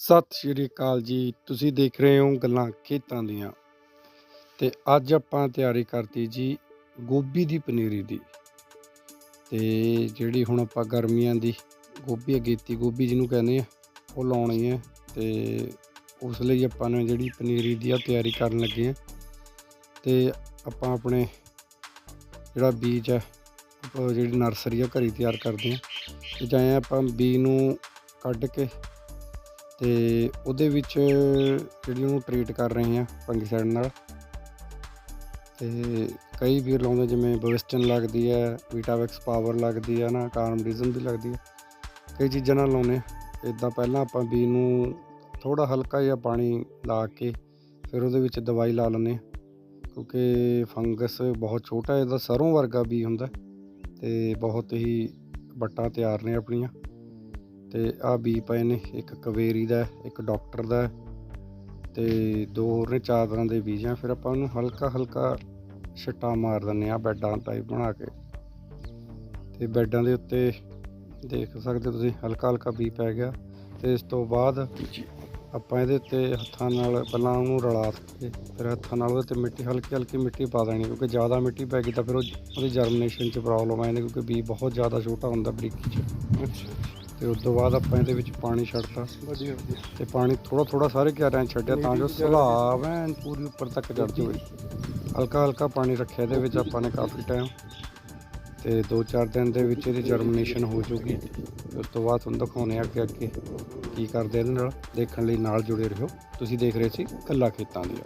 ਸਤਿ ਸ਼੍ਰੀ ਅਕਾਲ ਜੀ। ਤੁਸੀਂ ਦੇਖ ਰਹੇ ਹੋ ਗੱਲਾਂ ਖੇਤਾਂ ਦੀਆਂ। ਤੇ ਅੱਜ ਆਪਾਂ ਤਿਆਰੀ ਕਰਤੀ ਜੀ ਗੋਭੀ ਦੀ ਪਨੀਰੀ ਦੀ। ਤੇ ਜਿਹੜੀ ਹੁਣ ਆਪਾਂ ਗਰਮੀਆਂ ਦੀ ਗੋਭੀ ਅਗੇਤੀ ਗੋਭੀ ਜਿਹਨੂੰ ਕਹਿੰਦੇ ਆ, ਉਹ ਲਾਉਣੀ ਹੈ। ਤੇ ਉਸ ਲਈ ਆਪਾਂ ਨੇ ਜਿਹੜੀ ਪਨੀਰੀ ਦੀ ਆ ਤਿਆਰੀ ਕਰਨ ਲੱਗੇ ਆ ਤੇ ਆਪਾਂ ਆਪਣੇ ਜਿਹੜਾ ਬੀਜ ਹੈ ਜਿਹੜੀ ਨਰਸਰੀ ਆ, ਘਰੀ ਤਿਆਰ ਕਰਦੇ ਆ ਤੇ ਜਾਏ ਆਪਾਂ ਬੀ ਨੂੰ ਕੱਢ ਕੇ ਤੇ ਉਹਦੇ ਵਿੱਚ ਜਿਹੜੀ ਉਹਨੂੰ ਟਰੀਟ ਕਰ ਰਹੇ ਆ ਫੰਗੀਸਾਈਡ ਨਾਲ। ਅਤੇ ਕਈ ਵੀਰ ਲਾਉਂਦੇ ਜਿਵੇਂ ਬਵਿਸਟਨ ਲੱਗਦੀ ਹੈ ਵੀਟਾਵੈਕਸ ਪਾਵਰ ਲੱਗਦੀ ਹੈ ਨਾ ਕਾਰਮਡਿਜ਼ਮ ਦੀ ਲੱਗਦੀ ਹੈ। ਕਈ ਚੀਜ਼ਾਂ ਨਾਲ ਲਾਉਨੇ ਇਦਾਂ ਪਹਿਲਾਂ ਆਪਾਂ ਬੀ ਨੂੰ ਥੋੜਾ ਹਲਕਾ ਜਿਹਾ ਪਾਣੀ ਲਾ ਕੇ ਫਿਰ ਉਹਦੇ ਵਿੱਚ ਦਵਾਈ ਲਾ ਲੈਂਦੇ ਹਾਂ। ਕਿਉਂਕਿ ਫੰਗਸ ਬਹੁਤ ਛੋਟਾ, ਇਹਦਾ ਸਰੋਂ ਵਰਗਾ ਬੀ ਹੁੰਦਾ ਤੇ ਬਹੁਤ ਹੀ ਵੱਟਾਂ ਤਿਆਰ ਨੇ ਆਪਣੀਆਂ। ਤੇ ਆ ਬੀ ਪਏ ਨੇ ਇੱਕ ਕਵੇਰੀ ਦਾ ਇੱਕ ਡਾਕਟਰ ਦਾ ਹੈ, ਤੇ ਦੋ ਹੋਰ ਨੇ ਚਾਰ ਤਰ੍ਹਾਂ ਦੇ ਬੀਜ ਆ ਫਿਰ ਆਪਾਂ ਉਹਨੂੰ ਹਲਕਾ ਹਲਕਾ ਛਿੱਟਾ ਮਾਰ ਦਿੰਦੇ ਆ ਬੈਡਾਂ ਟਾਈਪ ਬਣਾ ਕੇ। ਤੇ ਬੈਡਾਂ ਦੇ ਉੱਤੇ ਦੇਖ ਸਕਦੇ ਹੋ ਤੁਸੀਂ ਹਲਕਾ ਹਲਕਾ ਬੀ ਪੈ ਗਿਆ। ਤੇ ਇਸ ਤੋਂ ਬਾਅਦ ਆਪਾਂ ਇਹਦੇ ਉੱਤੇ ਹੱਥਾਂ ਨਾਲ ਪਹਿਲਾਂ ਉਹਨੂੰ ਰਲਾ ਕੇ ਫਿਰ ਹੱਥਾਂ ਨਾਲ ਉਹਦੇ ਤੇ ਮਿੱਟੀ ਹਲਕੀ ਹਲਕੀ ਮਿੱਟੀ ਪਾ ਦੇਣੀ ਕਿਉਂਕਿ ਜ਼ਿਆਦਾ ਮਿੱਟੀ ਪੈ ਗਈ ਤਾਂ ਫਿਰ ਉਹ ਉਹਦੀ ਜਰਮੀਨੇਸ਼ਨ 'ਚ ਪ੍ਰੋਬਲਮ ਆ ਜਾਂਦੀ ਕਿਉਂਕਿ ਬੀ ਬਹੁਤ ਜ਼ਿਆਦਾ ਛੋਟਾ ਹੁੰਦਾ ਬਰੀਕੀ 'ਚ। ਤੇ ਉਸ ਤੋਂ ਬਾਅਦ ਆਪਾਂ ਇਹਦੇ ਵਿੱਚ ਪਾਣੀ ਛੱਡਤਾ। ਵਧੀਆ ਵਧੀਆ। ਤੇ ਪਾਣੀ ਥੋੜਾ ਥੋੜਾ ਸਾਰੇ ਕਿਆਰਿਆਂ 'ਚ ਛੱਡਿਆ ਤਾਂ ਜੋ ਸਲਾਬ ਐਨ ਪੂਰੀ ਉੱਪਰ ਤੱਕ ਚੜ ਜਾਵੇ ਹਲਕਾ ਹਲਕਾ ਪਾਣੀ ਰੱਖਿਆ ਇਹਦੇ ਵਿੱਚ ਆਪਾਂ ਨੇ ਕਾਫੀ ਟਾਈਮ ਤੇ 2-4 ਦਿਨ ਦੇ ਵਿੱਚ ਇਹਦੀ ਜਰਮੀਨੇਸ਼ਨ ਹੋ ਜੂਗੀ ਉਸ ਤੋਂ ਬਾਅਦ ਤੁਹਾਨੂੰ ਦਿਖਾਉਣੇ ਆ ਅੱਗੇ ਅੱਗੇ ਕੀ ਕਰਦੇ ਇਹਦੇ ਨਾਲ। ਦੇਖਣ ਲਈ ਨਾਲ ਜੁੜੇ ਰਹੋ। ਤੁਸੀਂ ਦੇਖ ਰਹੇ ਸੀ ਕੱਲਾ ਖੇਤਾਂ ਦੀਆਂ